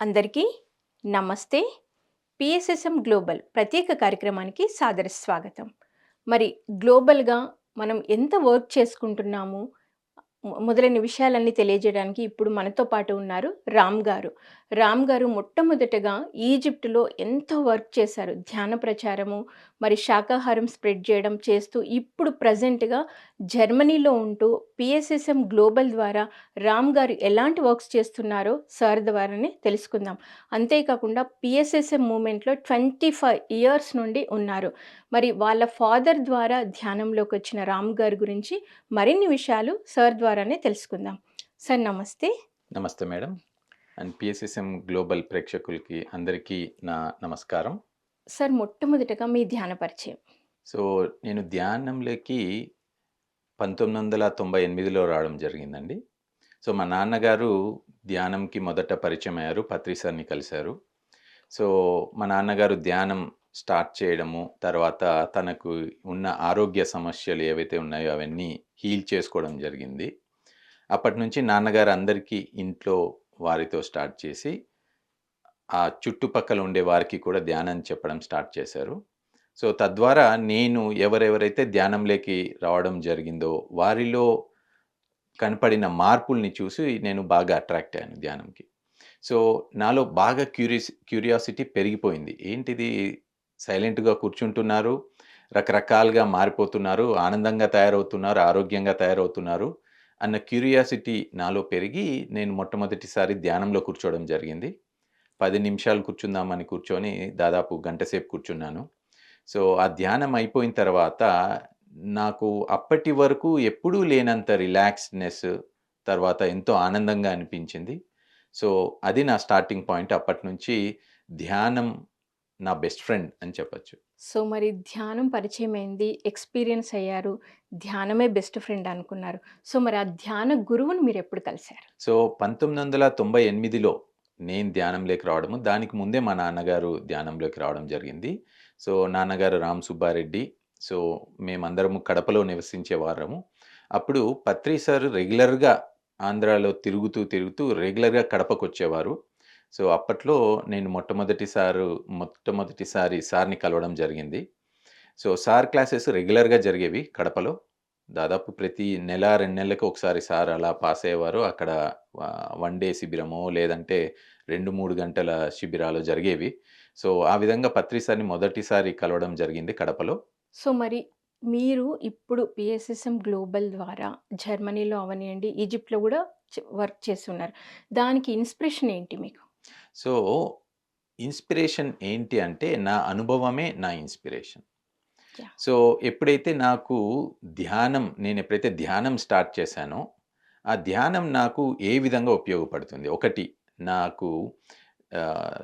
అందరికీ నమస్తే. PSSM global ప్రత్యేక కార్యక్రమానికి సాదర స్వాగతం. మరి గ్లోబల్గా మనం ఎంత వర్క్ చేసుకుంటున్నాము? మొదలైన విషయాలన్నీ తెలియజేయడానికి ఇప్పుడు మనతో పాటు ఉన్నారు రామ్ గారు. రామ్ గారు మొట్టమొదటగా ఈజిప్టులో ఎంతో వర్క్ చేశారు? ధ్యాన ప్రచారము మరి శాకాహారం స్ప్రెడ్ చేయడం చేస్తూ ఇప్పుడు ప్రజెంట్గా జర్మనీలో ఉంటూ పిఎస్ఎస్ఎం గ్లోబల్ ద్వారా రామ్ గారు ఎలాంటి వర్క్స్ చేస్తున్నారో సార్ ద్వారానే తెలుసుకుందాం. అంతేకాకుండా పిఎస్ఎస్ఎం మూమెంట్లో ట్వంటీ ఫైవ్ ఇయర్స్ నుండి ఉన్నారు. మరి వాళ్ళ ఫాదర్ ద్వారా ధ్యానంలోకి వచ్చిన రామ్ గారి గురించి మరిన్ని విషయాలు సార్ ద్వారానే తెలుసుకుందాం. సార్ నమస్తే. నమస్తే మేడం. అండ్ పిఎస్ఎస్ఎం గ్లోబల్ ప్రేక్షకులకి అందరికీ నా నమస్కారం. సార్ మొట్టమొదటగా మీ ధ్యాన పరిచయం. సో నేను ధ్యానంలోకి పంతొమ్మిది వందల తొంభై ఎనిమిదిలో రావడం జరిగిందండి. సో మా నాన్నగారు ధ్యానంకి మొదట పరిచయం అయ్యారు పత్రిసార్ని కలిశారు. సో మా నాన్నగారు ధ్యానం స్టార్ట్ చేయడము తర్వాత తనకు ఉన్న ఆరోగ్య సమస్యలు ఏవైతే ఉన్నాయో అవన్నీ హీల్ చేసుకోవడం జరిగింది. అప్పటి నుంచి నాన్నగారు అందరికీ ఇంట్లో వారితో స్టార్ట్ చేసి ఆ చుట్టుపక్కల ఉండే వారికి కూడా ధ్యానం చెప్పడం స్టార్ట్ చేశారు. సో తద్వారా నేను ఎవరెవరైతే ధ్యానంలోకి రావడం జరిగిందో వారిలో కనపడిన మార్పుల్ని చూసి నేను బాగా అట్రాక్ట్ అయ్యాను ధ్యానంకి. సో నాలో బాగా క్యూరియస్ క్యూరియాసిటీ పెరిగిపోయింది. ఏంటిది? సైలెంట్గా కూర్చుంటున్నారు రకరకాలుగా మారిపోతున్నారు ఆనందంగా తయారవుతున్నారు ఆరోగ్యంగా తయారవుతున్నారు. అన్న క్యూరియాసిటీ నాలో పెరిగి నేను మొట్టమొదటిసారి ధ్యానంలో కూర్చోవడం జరిగింది. పది నిమిషాలు కూర్చుందామని కూర్చొని దాదాపు గంట సేపు కూర్చున్నాను. సో ఆ ధ్యానం అయిపోయిన తర్వాత నాకు అప్పటి వరకు ఎప్పుడూ లేనంత రిలాక్స్డ్నెస్ తర్వాత ఎంతో ఆనందంగా అనిపించింది. సో అది నా స్టార్టింగ్ పాయింట్ అప్పటి నుంచి ధ్యానం నా బెస్ట్ ఫ్రెండ్ అని చెప్పచ్చు. సో మరి ధ్యానం పరిచయం అయింది ఎక్స్పీరియన్స్ అయ్యారు. ధ్యానమే బెస్ట్ ఫ్రెండ్ అనుకున్నారు. సో మరి ఆ ధ్యాన గురువుని మీరు ఎప్పుడు కలిశారు? సో పంతొమ్మిది వందల తొంభై ఎనిమిదిలో నేను ధ్యానంలోకి రావడము దానికి ముందే మా నాన్నగారు ధ్యానంలోకి రావడం జరిగింది. సో నాన్నగారు రామ్ సుబ్బారెడ్డి సో మేమందరము కడపలో నివసించే వారము. అప్పుడు పత్రి సార్ రెగ్యులర్గా ఆంధ్రాలో తిరుగుతూ తిరుగుతూ రెగ్యులర్గా కడపకు వచ్చేవారు సో అప్పట్లో నేను మొట్టమొదటిసారి మొట్టమొదటిసారి సార్ని కలవడం జరిగింది. సో సార్ క్లాసెస్ రెగ్యులర్గా జరిగేవి కడపలో. దాదాపు ప్రతి నెల రెండు నెలలకు ఒకసారి సార్ అలా పాస్ అయ్యేవారు. అక్కడ వన్ డే శిబిరమో లేదంటే రెండు మూడు గంటల శిబిరాలు జరిగేవి. సో ఆ విధంగా పత్రి సార్ని మొదటిసారి కలవడం జరిగింది కడపలో. సో మరి మీరు ఇప్పుడు పిఎస్ఎస్ఎం గ్లోబల్ ద్వారా జర్మనీలో అవనియండి ఈజిప్ట్లో కూడా వర్క్ చేస్తున్నారు. దానికి ఇన్స్పిరేషన్ ఏంటి మీకు? సో ఇన్స్పిరేషన్ ఏంటి అంటే నా అనుభవమే నా ఇన్స్పిరేషన్. సో ఎప్పుడైతే నాకు ధ్యానం నేను ఎప్పుడైతే ధ్యానం స్టార్ట్ చేశానో ఆ ధ్యానం నాకు ఏ విధంగా ఉపయోగపడుతుంది? ఒకటి నాకు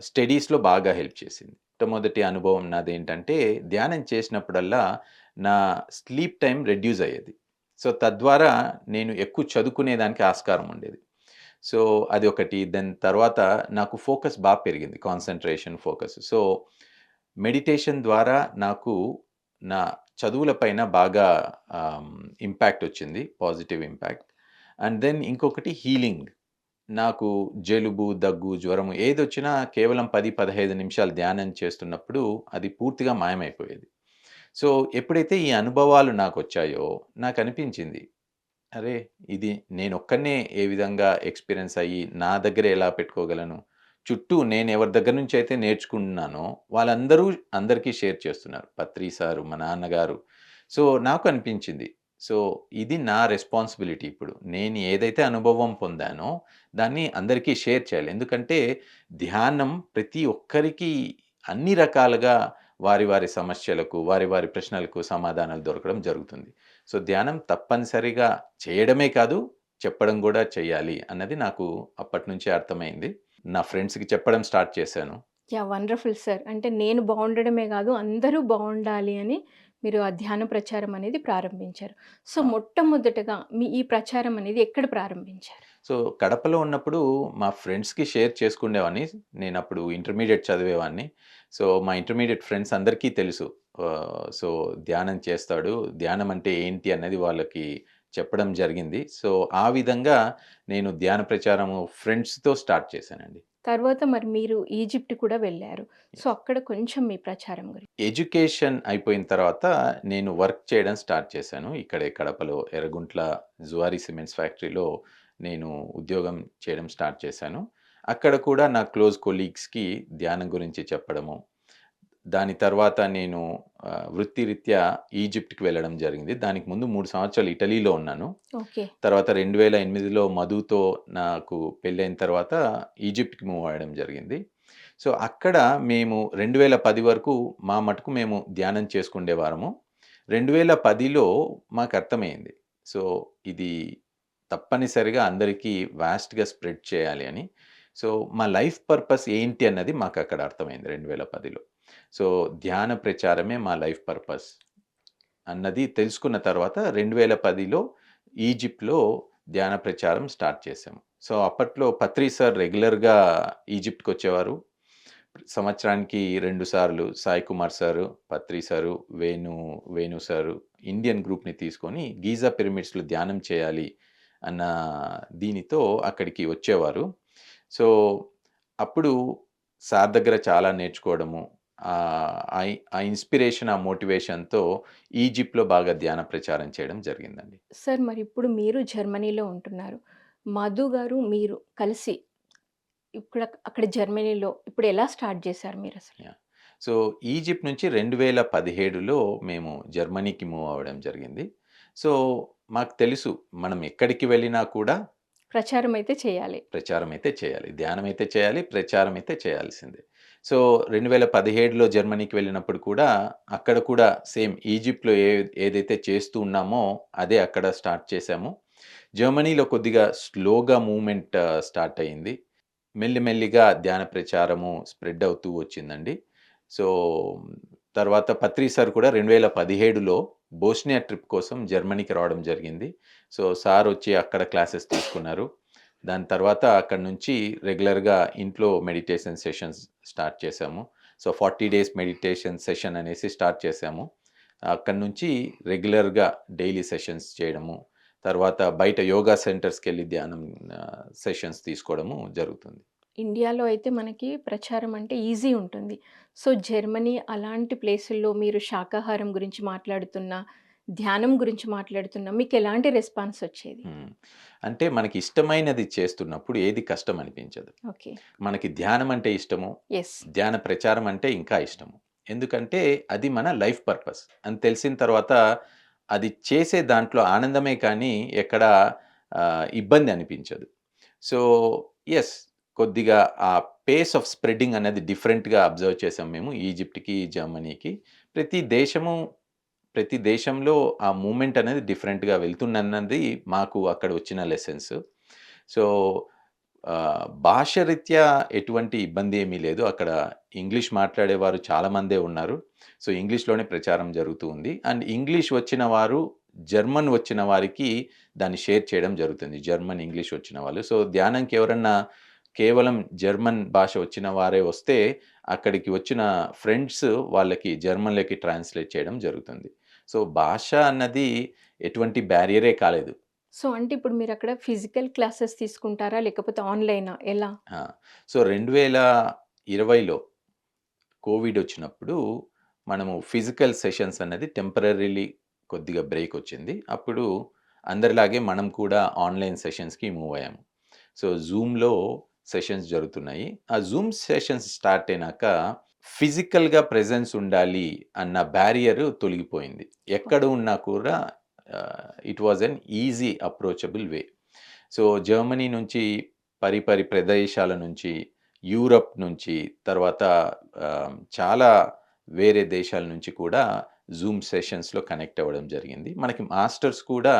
స్టడీస్లో బాగా హెల్ప్ చేసింది. మొట్టమొదటి అనుభవం నాది ఏంటంటే ధ్యానం చేసినప్పుడల్లా నా స్లీప్ టైం రెడ్యూస్ అయ్యేది. సో తద్వారా నేను ఎక్కువ చదువుకునేదానికి ఆస్కారం ఉండేది. సో అది ఒకటి. దెన్ తర్వాత నాకు ఫోకస్ బాగా పెరిగింది. Concentration focus. సో మెడిటేషన్ ద్వారా నాకు నా చదువులపైన బాగా ఇంపాక్ట్ వచ్చింది. Positive impact. అండ్ దెన్ ఇంకొకటి హీలింగ్. నాకు జలుబు దగ్గు జ్వరము ఏదొచ్చినా కేవలం పది పదహైదు నిమిషాలు ధ్యానం చేస్తున్నప్పుడు అది పూర్తిగా మాయమైపోయేది. సో ఎప్పుడైతే ఈ అనుభవాలు నాకు వచ్చాయో నాకు అనిపించింది అరే! ఇది నేనొక్కనే ఏ విధంగా ఎక్స్పీరియన్స్ అయ్యి నా దగ్గర ఎలా పెట్టుకోగలను? చుట్టూ నేను ఎవరి దగ్గర నుంచి అయితే నేర్చుకుంటున్నానో వాళ్ళందరూ అందరికీ షేర్ చేస్తున్నారు. పత్రి సారు మా నాన్నగారు. సో నాకు అనిపించింది. సో ఇది నా రెస్పాన్సిబిలిటీ ఇప్పుడు. నేను ఏదైతే అనుభవం పొందానో దాన్ని అందరికీ షేర్ చేయాలి. ఎందుకంటే ధ్యానం ప్రతి ఒక్కరికి అన్ని రకాలుగా వారి వారి సమస్యలకు వారి వారి ప్రశ్నలకు సమాధానాలు దొరకడం జరుగుతుంది. సో ధ్యానం తప్పనిసరిగా చేయడమే కాదు చెప్పడం కూడా చేయాలి అన్నది నాకు అప్పటి నుంచే అర్థమైంది. నా ఫ్రెండ్స్కి చెప్పడం స్టార్ట్ చేశాను. Yeah wonderful sir. అంటే నేను బాగుండడమే కాదు అందరూ బాగుండాలి అని మీరు ఆ ధ్యాన ప్రచారం అనేది ప్రారంభించారు. సో. మొట్టమొదటగా మీ ఈ ప్రచారం అనేది ఎక్కడ ప్రారంభించారు? సో కడపలో ఉన్నప్పుడు మా ఫ్రెండ్స్కి షేర్ చేసుకునేవాడిని నేను అప్పుడు ఇంటర్మీడియట్ చదివేవాడిని సో మా ఇంటర్మీడియట్ ఫ్రెండ్స్ అందరికీ తెలుసు. సో ధ్యానం చేస్తాడు ధ్యానం అంటే ఏంటి అనేది వాళ్ళకి చెప్పడం జరిగింది సో ఆ విధంగా నేను ధ్యాన ప్రచారము ఫ్రెండ్స్తో స్టార్ట్ చేశానండి తర్వాత మరి మీరు ఈజిప్ట్ కూడా వెళ్ళారు. సో. అక్కడ కొంచెం మీ ప్రచారం గురించి ఎడ్యుకేషన్ అయిపోయిన తర్వాత నేను వర్క్ చేయడం స్టార్ట్ చేశాను. ఇక్కడే కడపలో ఎర్రగుంట్ల జువారీ సిమెంట్స్ ఫ్యాక్టరీలో నేను ఉద్యోగం చేయడం స్టార్ట్ చేశాను. అక్కడ కూడా నా క్లోజ్ కొలీగ్స్‌కి ధ్యానం గురించి చెప్పడము. దాని తర్వాత నేను వృత్తిరీత్యా ఈజిప్ట్‌కి వెళ్ళడం జరిగింది. దానికి ముందు 3 సంవత్సరాలు ఇటలీలో ఉన్నాను. తర్వాత 2008లో మధుతో నాకు పెళ్ళైన తర్వాత ఈజిప్ట్‌కి మూవ్ అవ్వడం జరిగింది. సో, అక్కడ మేము 2010 వరకు మా మటుకు మేము ధ్యానం చేసుకుండేవారము. 2010లో మాకర్థమైంది. సో, ఇది తప్పనిసరిగా అందరికీ వాస్ట్‌గా స్ప్రెడ్ చేయాలి అని. సో, మా లైఫ్ పర్పస్ ఏంటి అన్నది మాకక్కడ అర్థమైంది 2010లో. సో, ధ్యాన ప్రచారమే మా లైఫ్ పర్పస్ అన్నది తెలుసుకున్న తర్వాత 2010లో ఈజిప్ట్‌లో ధ్యాన ప్రచారం స్టార్ట్ చేశాము. సో, అప్పట్లో పత్రి సార్ రెగ్యులర్‌గా ఈజిప్ట్కి వచ్చేవారు సంవత్సరానికి రెండు సార్లు Sai Kumar sir, Patri sir, Venu Venu sir Indian గ్రూప్‌ని తీసుకొని గీజా పిరమిడ్స్‌లో ధ్యానం చేయాలి అన్న దీనితో అక్కడికి వచ్చేవారు. సో, అప్పుడు సార్ దగ్గర చాలా నేర్చుకోవడము. ఆ ఇన్‌స్పిరేషన్, ఆ మోటివేషన్‌తో ఈజిప్ట్‌లో బాగా ధ్యాన ప్రచారం చేయడం జరిగిందండి. సార్ మరి ఇప్పుడు మీరు జర్మనీలో ఉంటున్నారు. మధు గారు, మీరు కలిసి ఇక్కడ అక్కడ జర్మనీలో ఇప్పుడు ఎలా స్టార్ట్ చేశారు మీరసలు? యాహ్! సో, ఈజిప్ట్ నుంచి 2017లో మేము జర్మనీకి మూవ్ అవ్వడం జరిగింది. సో, మాకు తెలుసు మనం ఎక్కడికి వెళ్ళినా కూడా ప్రచారం అయితే చేయాలి. ప్రచారం అయితే చేయాలి. ధ్యానం అయితే చేయాలి. ప్రచారం అయితే చేయాల్సిందే. సో, 2017లో జర్మనీకి వెళ్ళినప్పుడు కూడా అక్కడ కూడా సేమ్ ఈజిప్ట్‌లో ఏ ఏదైతే చేస్తూ ఉన్నామో అదే అక్కడ స్టార్ట్ చేశాము. జర్మనీలో కొద్దిగా స్లోగా మూమెంట్ స్టార్ట్ అయింది. మెల్లిమెల్లిగా ధ్యాన ప్రచారము స్ప్రెడ్ అవుతూ వచ్చిందండి. సో, తర్వాత పత్రి సార్ కూడా 2017లో బోస్నియా ట్రిప్ కోసం జర్మనీకి రావడం జరిగింది. సో, సార్ వచ్చి అక్కడ క్లాసెస్ తీసుకున్నారు. దాని తర్వాత అక్కడి నుంచి రెగ్యులర్‌గా ఇంట్లో మెడిటేషన్ సెషన్స్ స్టార్ట్ చేశాము. సో, 40 డేస్ మెడిటేషన్ సెషన్ అనేసి స్టార్ట్ చేశాము. అక్కడి నుంచి రెగ్యులర్‌గా డైలీ సెషన్స్ చేయడము. తర్వాత బయట యోగా సెంటర్స్కి వెళ్ళి ధ్యానం సెషన్స్ తీసుకోవడము జరుగుతుంది. ఇండియాలో అయితే మనకి ప్రచారం అంటే ఈజీ ఉంటుంది. సో, జర్మనీ అలాంటి ప్లేసుల్లో మీరు శాకాహారం గురించి మాట్లాడుతున్నా, ధ్యానం గురించి మాట్లాడుతున్నా మీకెలాంటి రెస్పాన్స్ వచ్చేది? అంటే మనకి ఇష్టమైనది చేస్తున్నప్పుడు ఏది కష్టం అనిపించదు. ఓకే. మనకి ధ్యానం అంటే ఇష్టము. ధ్యాన ప్రచారం అంటే ఇంకా ఇష్టము. ఎందుకంటే అది మన లైఫ్ పర్పస్ అని తెలిసిన తర్వాత అది చేసే దాంట్లో ఆనందమే కానీ ఎక్కడ ఇబ్బంది అనిపించదు. సో, యెస్ కొద్దిగా ఆ పేస్ ఆఫ్ స్ప్రెడ్డింగ్ అనేది డిఫరెంట్‌గా అబ్జర్వ్ చేసాం మేము ఈజిప్ట్‌కి, జర్మనీకి. ప్రతి దేశము ప్రతి దేశంలో ఆ మూమెంట్ అనేది డిఫరెంట్‌గా వెళ్తుందన్నది మాకు అక్కడ వచ్చిన లెసన్స్. సో, భాషరీత్యా భాష రీత్యా ఎటువంటి ఇబ్బంది ఏమీ లేదు. అక్కడ ఇంగ్లీష్ మాట్లాడేవారు చాలామందే ఉన్నారు. సో, ఇంగ్లీష్‌లోనే ప్రచారం జరుగుతూ ఉంది. అండ్ ఇంగ్లీష్ వచ్చిన వారు, జర్మన్ వచ్చిన వారికి దాన్ని షేర్ చేయడం జరుగుతుంది. జర్మన్, ఇంగ్లీష్ వచ్చిన వాళ్ళు. సో, ధ్యానంకి ఎవరన్నా కేవలం జర్మన్ భాష వచ్చిన వారే వస్తే అక్కడికి వచ్చిన ఫ్రెండ్స్ వాళ్ళకి జర్మన్‌లోకి ట్రాన్స్‌లేట్ చేయడం జరుగుతుంది. సో, భాష అన్నది ఎటువంటి బ్యారియరే కాలేదు. సో, అంటే ఇప్పుడు మీరక్కడ ఫిజికల్ క్లాసెస్ తీసుకుంటారా? లేకపోతే ఆన్‌లైనా? ఎలా? సో, 2020లో కోవిడ్ వచ్చినప్పుడు మనము ఫిజికల్ సెషన్స్ అనేది టెంపరరీలీ కొద్దిగా బ్రేక్ వచ్చింది. అప్పుడు అందరిలాగే మనం కూడా ఆన్‌లైన్ సెషన్స్‌కి మూవ్ అయ్యాము. సో, జూమ్‌లో సెషన్స్ జరుగుతున్నాయి. ఆ జూమ్ సెషన్స్ స్టార్ట్ అయినాక ఫిజికల్‌గా ప్రెజెన్స్ ఉండాలి అన్న బ్యారియర్ తొలగిపోయింది. ఎక్కడ ఉన్నా కూడా it was an easy approachable way. So, Germany నుంచి పరిపరి ప్రదేశాల నుంచి, యూరప్ నుంచి, తర్వాత చాలా వేరే దేశాల నుంచి కూడా జూమ్ సెషన్స్‌లో కనెక్ట్ అవ్వడం జరిగింది. మనకి మాస్టర్స్ కూడా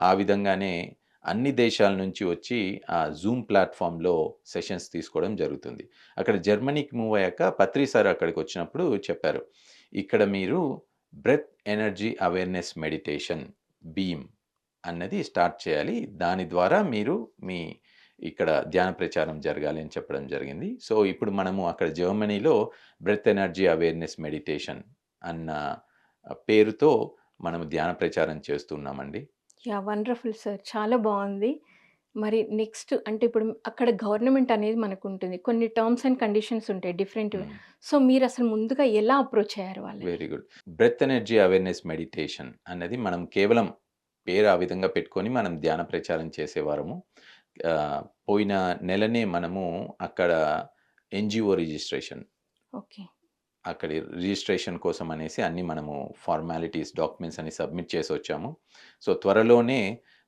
ఆ విధంగానే అన్ని దేశాల నుంచి వచ్చి ఆ జూమ్ ప్లాట్ఫామ్లో సెషన్స్ తీసుకోవడం జరుగుతుంది. అక్కడ జర్మనీకి మూవ్ అయ్యాక పత్రి సార్ అక్కడికొచ్చినప్పుడు చెప్పారు. ఇక్కడ మీరు breath energy awareness meditation BEAM అన్నది స్టార్ట్ చేయాలి. దాని ద్వారా మీరు మీ ఇక్కడ ధ్యాన ప్రచారం జరగాలి అని చెప్పడం జరిగింది. సో, ఇప్పుడు మనము అక్కడ జర్మనీలో బ్రెత్ ఎనర్జీ అవేర్‌నెస్ మెడిటేషన్ అన్న పేరుతో మనము ధ్యాన ప్రచారం చేస్తున్నామండి. యాహ్! Wonderful sir. చాలా బావుంది. మరి నెక్స్ట్ అంటే ఇప్పుడు అక్కడ గవర్నమెంట్ అనేది మనకు ఉంటుంది. కొన్ని టర్మ్స్ అండ్ కండిషన్స్ ఉంటాయి డిఫరెంట్‌వి. హ్మ్. సో, మీరసలు ముందుగా ఎలా అప్రోచ్ అయ్యారు వాళ్ళని? Very good. Breath energy awareness meditation అన్నది మనం కేవలం పేరు ఆ విధంగా పెట్టుకొని మనం ధ్యాన ప్రచారం చేసేవారము. ఆహ్, పోయిన నెలనే మనము అక్కడ ఎన్‌జీఓ రిజిస్ట్రేషన్ ఓకే. అక్కడి రిజిస్ట్రేషన్ కోసం అనేసి అన్నీ మనము ఫార్మాలిటీస్, డాక్యుమెంట్స్ అన్ని సబ్మిట్ చేసొచ్చాము. సో, త్వరలోనే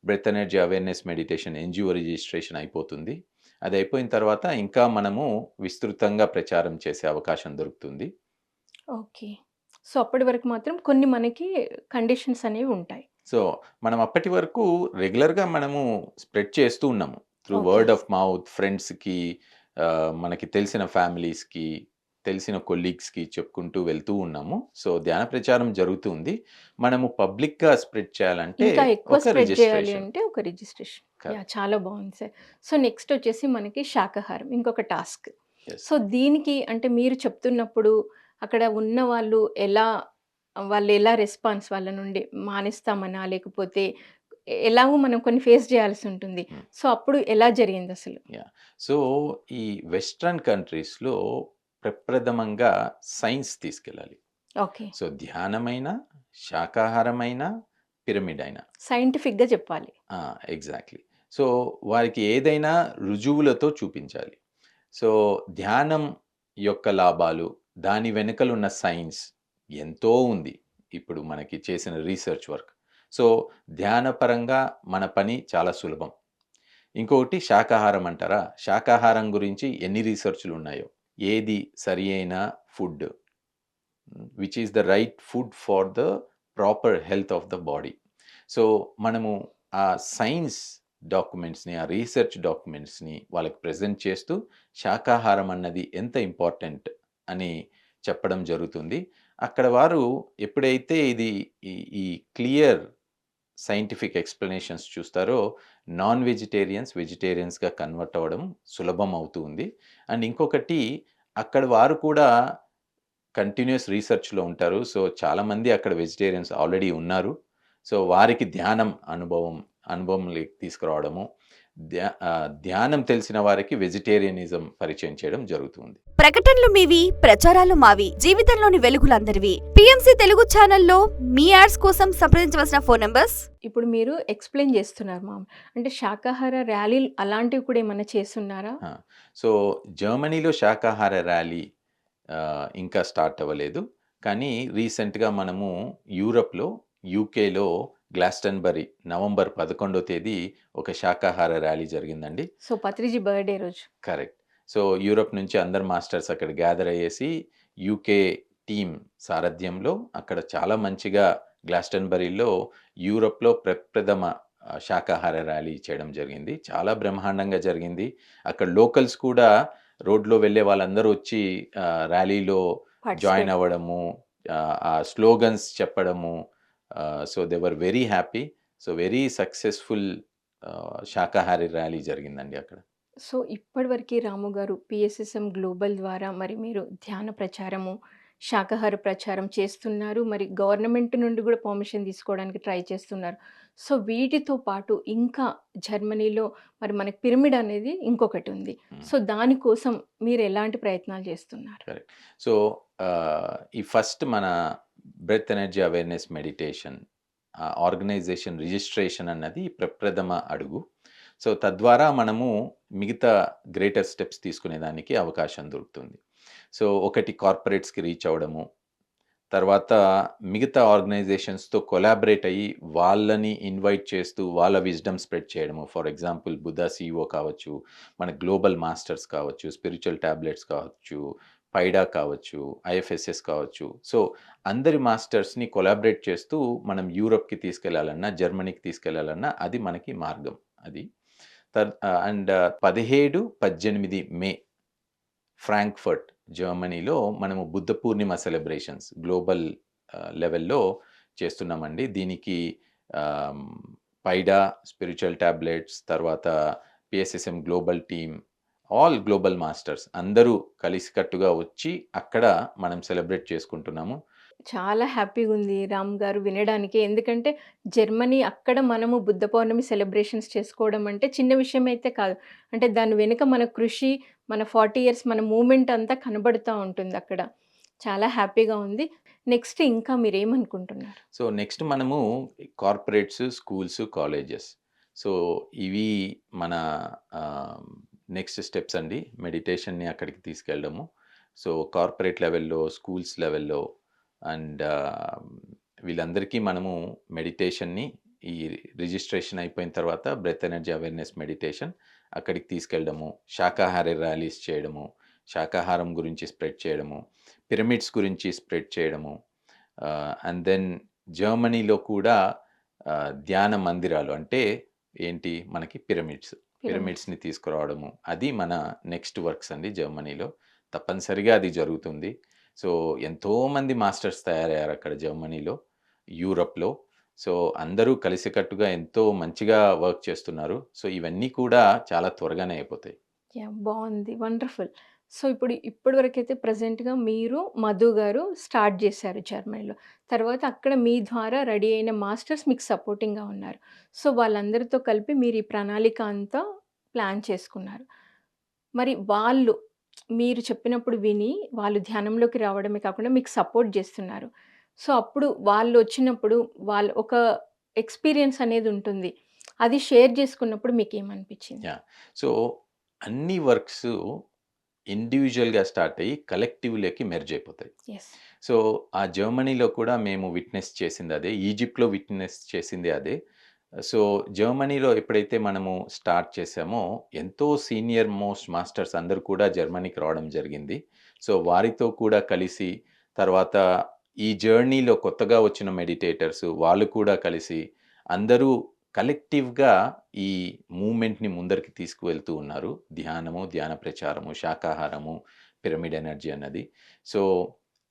breath energy awareness meditation NGO registration అయిపోతుంది. అది అయిపోయిన తర్వాత ఇంకా మనము విస్తృతంగా ప్రచారం చేసే అవకాశం దొరుకుతుంది. ఓకే. సో, అప్పటి వరకు మాత్రం కొన్ని మనకి కండిషన్స్ అనేవి ఉంటాయి. సో, మనం అప్పటి వరకు రెగ్యులర్‌గా మనము స్ప్రెడ్ చేస్తూ ఉన్నాము. త్రూ. వర్డ్ ఆఫ్ మౌత్ ఫ్రెండ్స్‌కి మనకి తెలిసిన ఫ్యామిలీస్‌కి, తెలిసిన కొలీగ్స్‌కి చెప్పుకుంటూ వెళ్తూ ఉన్నాము. సో, ధ్యాన ప్రచారం జరుగుతుంది. మనము పబ్లిక్‌గా స్ప్రెడ్ చేయాలంటే ఇంకా ఎక్కువ ఒక స్ప్రెడ్ చేయాలి రిజిస్ట్రేషన్. అంటే ఒక రిజిస్ట్రేషన్. చాలా బాగుంది సార్. సో, నెక్స్ట్ వచ్చేసి మనకి శాకాహారం ఇంకొక టాస్క్. సో, దీనికి అంటే మీరు చెప్తున్నప్పుడు అక్కడ ఉన్న వాళ్ళు ఎలా వాళ్ళు ఎలా రెస్పాన్స్ వాళ్ళ నుండి మానేస్తామనా? లేకపోతే ఎలాగో మనం కొన్ని ఫేస్ చేయాల్సి ఉంటుంది. హ్మ్. సో, అప్పుడు ఎలా జరిగిందసలు? యాహ్! సో, ఈ వెస్టర్న్ కంట్రీస్‌లో ప్రప్రథమంగా సైన్స్ తీసుకెళ్ళాలి. ఓకే. సో, ధ్యానమైనా, శాకాహారమైనా, పిరమిడ్ అయినా. సైంటిఫిక్‌గా చెప్పాలి. ఎగ్జాక్ట్‌లీ. సో, వారికి ఏదైనా రుజువులతో చూపించాలి. సో, ధ్యానం యొక్క లాభాలు, దాని వెనకలున్న సైన్స్ ఎంతో ఉంది. ఇప్పుడు మనకి చేసిన రీసెర్చ్ వర్క్. సో, ధ్యానపరంగా మన పని చాలా సులభం. ఇంకొకటి శాకాహారం అంటారా? శాకాహారం గురించి ఎన్ని రీసెర్చ్‌లు ఉన్నాయో. ఏది సరి అయిన food. Which is the right food for the proper health of the body. So, మనము ఆ సైన్స్ డాక్యుమెంట్స్‌ని, ఆ రీసెర్చ్ డాక్యుమెంట్స్‌ని వాళ్ళకి ప్రెజెంట్ చేస్తూ శాకాహారం అన్నది ఎంత ఇంపార్టెంట్ అని చెప్పడం జరుగుతుంది. అక్కడ వారు ఎప్పుడైతే ఇది ఈ ఈ క్లియర్ సైంటిఫిక్ ఎక్స్‌ప్లనేషన్స్ చూస్తారో నాన్ వెజిటేరియన్స్ వెజిటేరియన్స్‌గా కన్వర్ట్ అవ్వడం సులభం అవుతూ ఉంది. అండ్ ఇంకొకటి అక్కడ వారు కూడా కంటిన్యూయస్ రీసెర్చ్‌లో ఉంటారు. సో, చాలామంది అక్కడ వెజిటేరియన్స్ ఆల్రెడీ ఉన్నారు. సో, వారికి ధ్యానం అనుభవం అనుభవం తీసుకురావడము. ధ్యానం తెలిసిన వారికి వెజిటేరియనిజం పరిచయం చేయడం జరుగుతుంది. ప్రకటనలు మీవి ప్రచారాలు మావి జీవితంలోని వెలుగులందరివి పిఎంసి తెలుగు ఛానల్లో మీ యాడ్స్ కోసం సంప్రదించవలసిన ఫోన్ నంబర్స్ ఇప్పుడు మీరు ఎక్స్‌ప్లెయిన్ చేస్తున్నారు మామ్. అంటే శాకాహార ర్యాలీలు అలాంటివి కూడా ఏమన్నా చేసున్నారా? ఆ! సో, జర్మనీలో శాకాహార ర్యాలీ ఇంకా స్టార్ట్ అవ్వలేదు. కానీ రీసెంట్‌గా మనము యూరప్‌లో, యూకేలో గ్లాస్టన్‌బరీ నవంబర్ 11 తేదీ ఒక శాకాహార ర్యాలీ జరిగిందండి. సో, పత్రిజీ బర్త్‌డే రోజు. కరెక్ట్. సో, యూరప్ నుంచి అందరు మాస్టర్స్ అక్కడ గ్యాదర్ అయ్యేసి యూకే టీమ్ సారథ్యంలో అక్కడ చాలా మంచిగా గ్లాస్టన్‌బరీలో యూరప్‌లో ప్రప్రథమ శాకాహార ర్యాలీ చేయడం జరిగింది. చాలా బ్రహ్మాండంగా జరిగింది. అక్కడ లోకల్స్ కూడా రోడ్‌లో వెళ్ళే వాళ్ళందరూ వచ్చి ర్యాలీలో జాయిన్ అవ్వడము, ఆ స్లోగన్స్ చెప్పడము. So, they were very happy. So, very successful శాకాహారి rally జరిగిందండి అక్కడ. సో, ఇప్పటివరకు రాము గారు పిఎస్ఎస్ఎం గ్లోబల్ ద్వారా మరి మీరు ధ్యాన ప్రచారము, శాకాహార ప్రచారం చేస్తున్నారు. మరి గవర్నమెంట్ నుండి కూడా పర్మిషన్ తీసుకోవడానికి ట్రై చేస్తున్నారు. సో, వీటితో పాటు ఇంకా జర్మనీలో మరి మనకి పిరమిడ్ అనేది ఇంకొకటి ఉంది. సో, దానికోసం మీరు ఎలాంటి ప్రయత్నాలు చేస్తున్నారు? సో, ఈ ఫస్ట్ మన breath energy awareness meditation organization registration అన్నది ప్రప్రథమ అడుగు. సో, తద్వారా మనము మిగతా గ్రేటర్ స్టెప్స్ తీసుకునేదానికి అవకాశం దొరుకుతుంది. సో, ఒకటి కార్పొరేట్స్‌కి రీచ్ అవ్వడము. తర్వాత మిగతా ఆర్గనైజేషన్స్‌తో కొలాబరేట్ అయ్యి వాళ్ళని ఇన్వైట్ చేస్తూ వాళ్ళ విజ్డమ్ స్ప్రెడ్ చేయడము. ఫర్ ఎగ్జాంపుల్ బుద్ధా సిఇఓ కావచ్చు, మన గ్లోబల్ మాస్టర్స్ కావచ్చు, స్పిరిచువల్ టాబ్లెట్స్ కావచ్చు, పైడా కావచ్చు, ఐఎఫ్ఎస్ఎస్ కావచ్చు. సో, అందరి మాస్టర్స్‌ని కొలాబరేట్ చేస్తూ మనం యూరప్‌కి తీసుకెళ్ళాలన్నా, జర్మనీకి తీసుకెళ్ళాలన్నా అది మనకి మార్గం అది. తర్ అండ్ 17, 18 మే ఫ్రాంక్‌ఫర్ట్ జర్మనీలో మనము బుద్ధ పూర్ణిమ సెలబ్రేషన్స్ గ్లోబల్ లెవెల్‌లో చేస్తున్నామండి. దీనికి పైడా, స్పిరిచువల్ టాబ్లెట్స్ తర్వాత PSSM global team, all global masters అందరూ కలిసికట్టుగా వచ్చి అక్కడ మనం సెలబ్రేట్ చేసుకుంటున్నాము. చాలా హ్యాపీగా ఉంది రామ్ గారు వినడానికి. ఎందుకంటే జర్మనీ అక్కడ మనము బుద్ధ పౌర్ణమి సెలబ్రేషన్స్ చేసుకోవడం అంటే చిన్న విషయం అయితే కాదు. అంటే దాని వెనుక మన కృషి, మన 40 ఇయర్స్ మన మూమెంట్ అంతా కనబడుతూ ఉంటుంది అక్కడ. చాలా హ్యాపీగా ఉంది. నెక్స్ట్ ఇంకా మీరేమనుకుంటున్నారు? సో, నెక్స్ట్ మనము కార్పొరేట్స్, స్కూల్స్, కాలేజెస్. సో, ఇవి మన నెక్స్ట్ స్టెప్స్ అండి. మెడిటేషన్‌ని అక్కడికి తీసుకెళ్ళడము. సో, కార్పొరేట్ లెవెల్‌లో, స్కూల్స్ లెవెల్‌లో అండ్ వీళ్ళందరికీ మనము మెడిటేషన్‌ని ఈ రిజిస్ట్రేషన్ అయిపోయిన తర్వాత బ్రెత్ ఎనర్జీ అవేర్‌నెస్ మెడిటేషన్ అక్కడికి తీసుకెళ్ళడము, శాకాహార ర్యాలీస్ చేయడము, శాకాహారం గురించి స్ప్రెడ్ చేయడము, పిరమిడ్స్ గురించి స్ప్రెడ్ చేయడము. అండ్ దెన్ జర్మనీలో కూడా ధ్యాన మందిరాలు అంటే ఏంటి మనకి పిరమిడ్స్. పిరమిడ్స్. పిరమిడ్స్‌ని తీసుకురావడము. అది మన నెక్స్ట్ వర్క్స్ అండి జర్మనీలో. తప్పనిసరిగా అది జరుగుతుంది. సో, ఎంతోమంది మాస్టర్స్ తయారయ్యారు అక్కడ జర్మనీలో, యూరప్‌లో. సో, అందరూ కలిసికట్టుగా ఎంతో మంచిగా వర్క్ చేస్తున్నారు. సో, ఇవన్నీ కూడా చాలా త్వరగానే అయిపోతాయి. యా బాగుంది వండర్‌ఫుల్. సో, ఇప్పుడు ఇప్పటి వరకైతే ప్రెజెంట్‌గా మీరు, మధు గారు స్టార్ట్ చేశారు జర్మనీలో. తర్వాత అక్కడ మీ ద్వారా రెడీ అయిన మాస్టర్స్ మీకు సపోర్టింగ్‌గా ఉన్నారు. సో, వాళ్ళందరితో కలిపి మీరు ఈ ప్రణాళిక అంతా ప్లాన్ చేసుకున్నారు. మరి వాళ్ళు మీరు చెప్పినప్పుడు విని వాళ్ళు ధ్యానంలోకి రావడమే కాకుండా మీకు సపోర్ట్ చేస్తున్నారు సో, అప్పుడు వాళ్ళొచ్చినప్పుడు వాళ్ళు ఒక ఎక్స్‌పీరియన్స్ అనేది ఉంటుంది. అది షేర్ జేసుకున్నప్పుడు మీకేమనిపించింది? యాహ్! సో, అన్ని వర్క్స్ ఇండివిడ్యువల్‌గా స్టార్ట్ అయ్యి కలెక్టివ్‌లోకి మెర్జ్ అయిపోతాయి. సో, ఆ జర్మనీలో కూడా మేము విట్నెస్ చేసింది అదే. ఈజిప్ట్‌లో విట్నెస్ చేసింది అదే. సో, జర్మనీలో ఎప్పుడైతే మనము స్టార్ట్ చేసామో ఎంతో సీనియర్ మోస్ట్ మాస్టర్స్ అందరూ కూడా జర్మనీకి రావడం జరిగింది. సో, వారితో కూడా కలిసి తర్వాత ఈ జర్నీలో కొత్తగా వచ్చిన మెడిటేటర్స్ వాళ్ళు కూడా కలిసి అందరూ కలెక్టివ్‌గా ఈ మూమెంట్ని ముందరికి తీసుకువెళ్తూ ఉన్నారు. ధ్యానము, ధ్యాన ప్రచారము, శాకాహారము, పిరమిడ్ ఎనర్జీ అన్నది. So,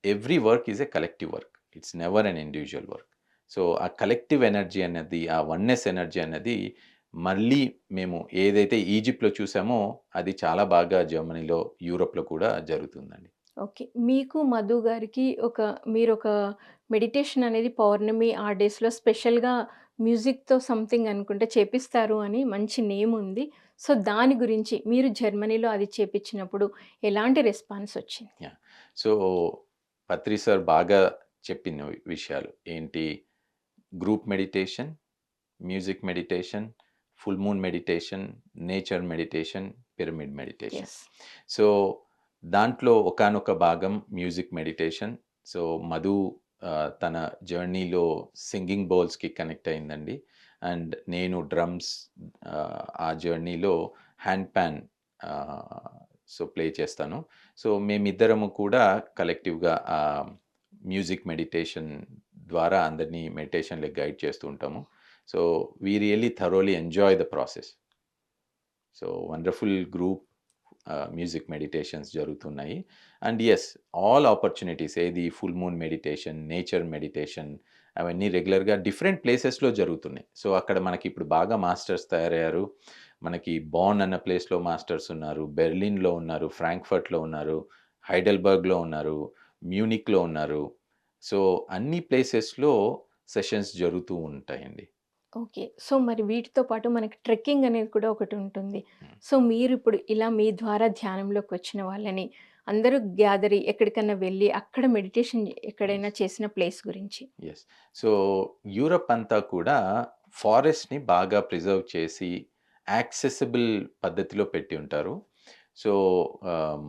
every work is a collective work. It's never an individual work. So, ఆ కలెక్టివ్ ఎనర్జీ అన్నది, ఆ వన్నెస్ ఎనర్జీ అన్నది మళ్ళీ మేము ఏదైతే ఈజిప్ట్‌లో చూసామో అది చాలా బాగా జర్మనీలో, యూరోప్‌లో కూడా జరుగుతుందండి. ఓకే. మీకు మధు గారికి ఒక మీరొక మెడిటేషన్ అనేది పౌర్ణమి ఆ డేస్‌లో స్పెషల్‌గా మ్యూజిక్‌తో సంథింగ్ అనుకుంటే చేపిస్తారు అని మంచి నేమ్ ఉంది. సో, దాని గురించి మీరు జర్మనీలో అది చేపిచ్చినప్పుడు ఎలాంటి రెస్పాన్స్ వచ్చింది? యాహ్! సో, పత్రి సార్ బాగా చెప్పిన విషయాలు. ఏంటి group meditation, music meditation, full moon meditation, nature meditation, pyramid meditation. Yes. So, దాంట్లో ఒకానొక భాగం మ్యూజిక్ మెడిటేషన్. సో, మధు తన జర్నీలో సింగింగ్ బౌల్స్‌కి కనెక్ట్ అయిందండి. అండ్ నేను డ్రమ్స్ ఆ జర్నీలో హ్యాండ్ ప్యాన్ సో, ప్లే చేస్తాను. సో, మేమిద్దరము కూడా కలెక్టివ్‌గా మ్యూజిక్ మెడిటేషన్ ద్వారా అందరినీ మెడిటేషన్లో గైడ్ చేస్తూ ఉంటాము. So, we really thoroughly enjoy the process. So, wonderful group music meditations జరుగుతున్నాయి. అండ్ ఎస్ ఆల్ ఆపర్చునిటీస్ ఏది full moon meditation, nature meditation అవన్నీ రెగ్యులర్‌గా డిఫరెంట్ ప్లేసెస్‌లో జరుగుతున్నాయి. సో, అక్కడ మనకి ఇప్పుడు బాగా మాస్టర్స్ తయారయ్యారు. మనకి బాన్ అన్న ప్లేస్‌లో మాస్టర్స్ ఉన్నారు. బెర్లిన్‌లో ఉన్నారు. ఫ్రాంక్‌ఫర్ట్‌లో ఉన్నారు. హైడెల్బర్గ్‌లో ఉన్నారు. మ్యూనిక్‌లో ఉన్నారు. సో, అన్ని ప్లేసెస్‌లో సెషన్స్ జరుగుతూ ఉంటాయండి. ఓకే. సో, మరి వీటితో పాటు మనకి ట్రెక్కింగ్ అనేది కూడా ఒకటి ఉంటుంది. హ్మ్. సో, మీరిప్పుడు ఇలా మీ ద్వారా ధ్యానంలోకి వచ్చిన వాళ్ళని అందరూ గ్యాదర్ అయ్యి ఎక్కడికన్నా వెళ్ళి అక్కడ మెడిటేషన్ ఎక్కడైనా చేసిన ప్లేస్ గురించి? యెస్. సో, యూరప్ అంతా కూడా ఫారెస్ట్‌ని బాగా ప్రిజర్వ్ చేసి యాక్సెసిబుల్ పద్ధతిలో పెట్టి ఉంటారు. సో, ఆహ్,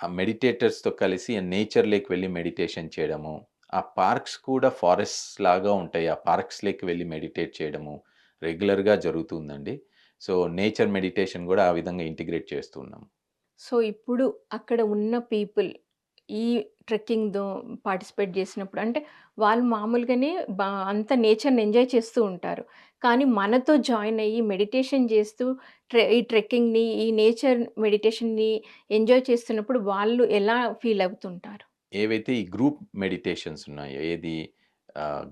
ఆ మెడిటేటర్స్‌తో కలిసి నేచర్‌లోకి వెళ్ళి మెడిటేషన్ చేయడము. ఆ పార్క్స్ కూడా ఫారెస్ట్ లాగా ఉంటాయి. ఆ పార్క్స్‌లోకి వెళ్ళి మెడిటేట్ చేయడము రెగ్యులర్‌గా జరుగుతుందండి. సో, నేచర్ మెడిటేషన్ కూడా ఆ విధంగా ఇంటిగ్రేట్ చేస్తున్నాం సో, ఇప్పుడు అక్కడ ఉన్న పీపుల్ ఈ ట్రెక్కింగ్తో పార్టిసిపేట్ చేసినప్పుడు అంటే వాళ్ళు మామూలుగానే బా అంత నేచర్‌ని ఎంజాయ్ చేస్తూ ఉంటారు. కానీ మనతో జాయిన్ అయ్యి మెడిటేషన్ చేస్తూ ట్రె ఈ ట్రెక్కింగ్‌ని, ఈ నేచర్ మెడిటేషన్‌ని ఎంజాయ్ చేస్తున్నప్పుడు వాళ్ళు ఎలా ఫీల్ అవుతుంటారు? ఏవైతే ఈ గ్రూప్ మెడిటేషన్స్ ఉన్నాయో ఏది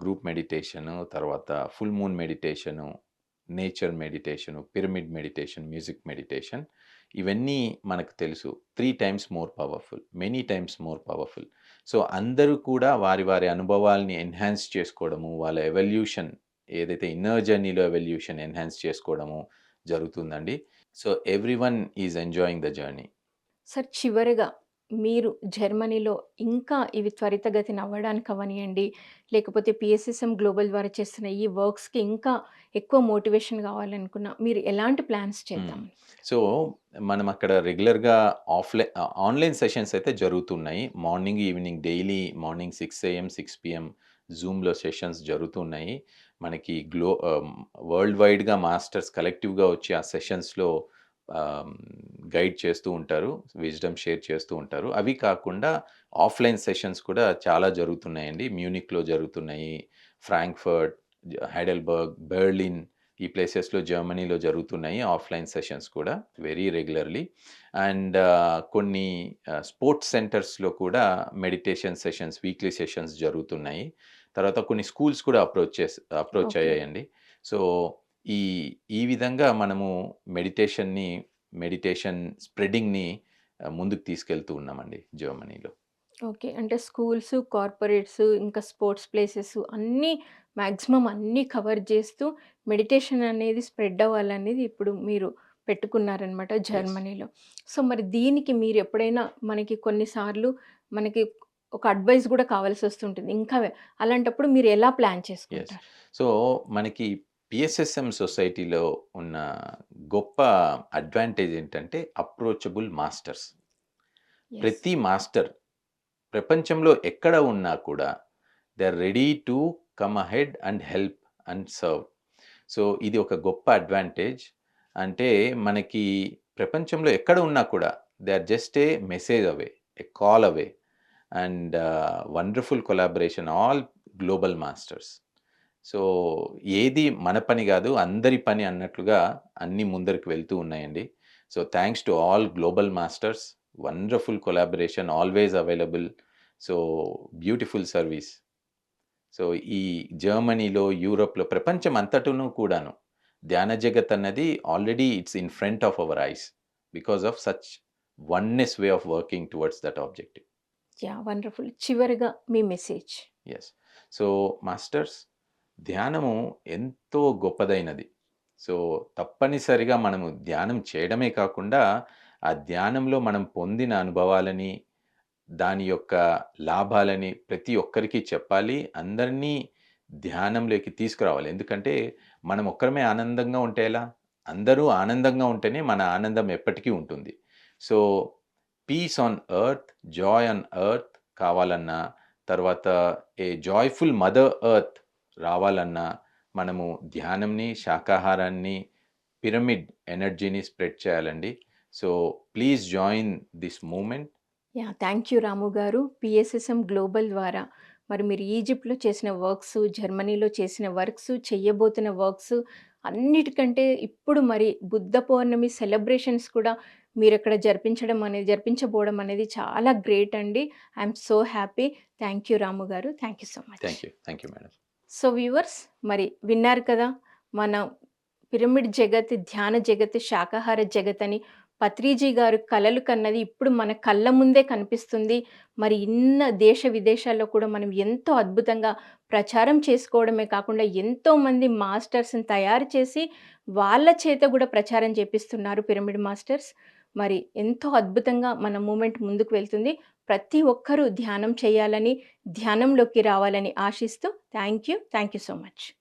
గ్రూప్ మెడిటేషను, తర్వాత full moon meditation, nature meditation, pyramid meditation, music meditation ఇవన్నీ మనకు తెలుసు. Three times more powerful many times more powerful. So అందరూ కూడా వారి వారి అనుభవాల్ని ఎన్హాన్స్ చేసుకోవడము వాళ్ళ ఎవల్యూషన్ ఏదైతే ఇన్నర్ జర్నీలో ఎవల్యూషన్ ఎన్హాన్స్ చేసుకోవడము జరుగుతుందండి. So everyone is enjoying the journey. Sir చివరిగా మీరు జర్మనీలో ఇంకా ఇవి త్వరితగతిన అవ్వడానికి అవనియండి లేకపోతే పిఎస్ఎస్ఎం గ్లోబల్ ద్వారా చేస్తున్న ఈ వర్క్స్కి ఇంకా ఎక్కువ మోటివేషన్ కావాలనుకున్న మీరు ఎలాంటి ప్లాన్స్ చేద్దాం సో మనం అక్కడ రెగ్యులర్గా ఆఫ్లైన్ ఆన్లైన్ సెషన్స్ అయితే జరుగుతున్నాయి. Morning evening daily morning six AM six PM జూమ్లో సెషన్స్ జరుగుతున్నాయి. మనకి గ్లో వరల్డ్ వైడ్గా మాస్టర్స్ కలెక్టివ్గా వచ్చి ఆ సెషన్స్లో గైడ్ చేస్తూ ఉంటారు విజ్డమ్ షేర్ చేస్తూ ఉంటారు. అవి కాకుండా ఆఫ్లైన్ సెషన్స్ కూడా చాలా జరుగుతున్నాయండి. మ్యూనిక్లో జరుగుతున్నాయి ఫ్రాంక్ఫర్ట్ హైడెల్బర్గ్ బెర్లిన్ ఈ ప్లేసెస్లో జర్మనీలో జరుగుతున్నాయి ఆఫ్లైన్ సెషన్స్ కూడా వెరీ రెగ్యులర్లీ. అండ్ కొన్ని స్పోర్ట్స్ సెంటర్స్లో కూడా మెడిటేషన్ సెషన్స్ వీక్లీ సెషన్స్ జరుగుతున్నాయి. తర్వాత కొన్ని స్కూల్స్ కూడా అప్రోచ్ చేసి అప్రోచ్. అయ్యాయండి. సో ఈ ఈ విధంగా మనము మెడిటేషన్ని మెడిటేషన్ స్ప్రెడింగ్ని ముందుకు తీసుకెళ్తూ ఉన్నామండి జర్మనీలో. ఓకే. అంటే స్కూల్స్ కార్పొరేట్స్ ఇంకా స్పోర్ట్స్ ప్లేసెస్ అన్నీ మ్యాక్సిమం అన్నీ కవర్ చేస్తూ మెడిటేషన్ అనేది స్ప్రెడ్ అవ్వాలనేది ఇప్పుడు మీరు పెట్టుకున్నారనమాట జర్మనీలో. సో మరి దీనికి మీరు ఎప్పుడైనా మనకి కొన్నిసార్లు మనకి ఒక అడ్వైస్ కూడా కావాల్సి వస్తుంటుంది. ఇంకా అలాంటప్పుడు మీరు ఎలా ప్లాన్ చేసుకుంటారు? సో మనకి పిఎస్ఎస్ఎం సొసైటీలో ఉన్న గొప్ప అడ్వాంటేజ్ ఏంటంటే అప్రోచబుల్ మాస్టర్స్. ప్రతి మాస్టర్ ప్రపంచంలో ఎక్కడ ఉన్నా కూడా they are ready to come ahead and help and serve. So ఇది ఒక గొప్ప అడ్వాంటేజ్. అంటే మనకి ప్రపంచంలో ఎక్కడ ఉన్నా కూడా they are just a message away a call away. And wonderful collaboration all global masters. So ఏది మన పని కాదు అందరి పని అన్నట్లుగా అన్ని ముందరికి వెళ్తూ ఉన్నాయండి. So thanks to all global masters. Wonderful collaboration always available. So beautiful service. So ఈ జర్మనీలో యూరోప్లో ప్రపంచం అంతటను కూడాను ధ్యాన జగత్ అన్నది already it's in front of our eyes because of such oneness way of working towards that objective. Yeah wonderful. చివరిగా మీ మెసేజ్. ఎస్. సో మాస్టర్స్ ధ్యానము ఎంతో గొప్పదైనది. సో తప్పనిసరిగా మనము ధ్యానం చేయడమే కాకుండా ఆ ధ్యానంలో మనం పొందిన అనుభవాలని దాని యొక్క లాభాలని ప్రతి ఒక్కరికి చెప్పాలి. అందరినీ ధ్యానంలోకి తీసుకురావాలి. ఎందుకంటే మనం ఒక్కరమే ఆనందంగా ఉంటే ఎలా? అందరూ ఆనందంగా ఉంటేనే మన ఆనందం ఎప్పటికీ ఉంటుంది. So peace on earth joy on earth కావాలన్నా తర్వాత ఏ జాయ్ఫుల్ మదర్ ఎర్త్ రావాలన్నా మనము ధ్యానంని శాకాహారాన్ని పిరమిడ్ ఎనర్జీని స్ప్రెడ్ చేయాలండి. So please join this moment. Yeah thank you Ramu garu. PSSM global ద్వారా మరి మీరు ఈజిప్ట్లో చేసిన వర్క్స్ జర్మనీలో చేసిన వర్క్స్ చెయ్యబోతున్న వర్క్స్ అన్నిటికంటే ఇప్పుడు మరి బుద్ధ పౌర్ణమి సెలబ్రేషన్స్ కూడా మీరు ఇక్కడ జరిపించడం అనేది జరిపించబోవడం అనేది చాలా గ్రేట్ అండి. I'm so happy. Thank you Ramu garu. Thank you so much. Thank you thank you madam. So viewers మరి విన్నారు కదా మన పిరమిడ్ జగత్ ధ్యాన జగత్ శాకాహార జగత్ అని పత్రిజీ గారు కలలు కన్నది ఇప్పుడు మన కళ్ళ ముందే కనిపిస్తుంది. మరి ఇన్న దేశ విదేశాల్లో కూడా మనం ఎంతో అద్భుతంగా ప్రచారం చేసుకోవడమే కాకుండా ఎంతోమంది మాస్టర్స్ని తయారు చేసి వాళ్ళ చేత కూడా ప్రచారం చేపిస్తున్నారు పిరమిడ్ మాస్టర్స్. మరి ఎంతో అద్భుతంగా మన మూమెంట్ ముందుకు వెళ్తుంది. ప్రతి ఒక్కరూ ధ్యానం చేయాలని ధ్యానంలోకి రావాలని ఆశిస్తూ thank you. Thank you so much.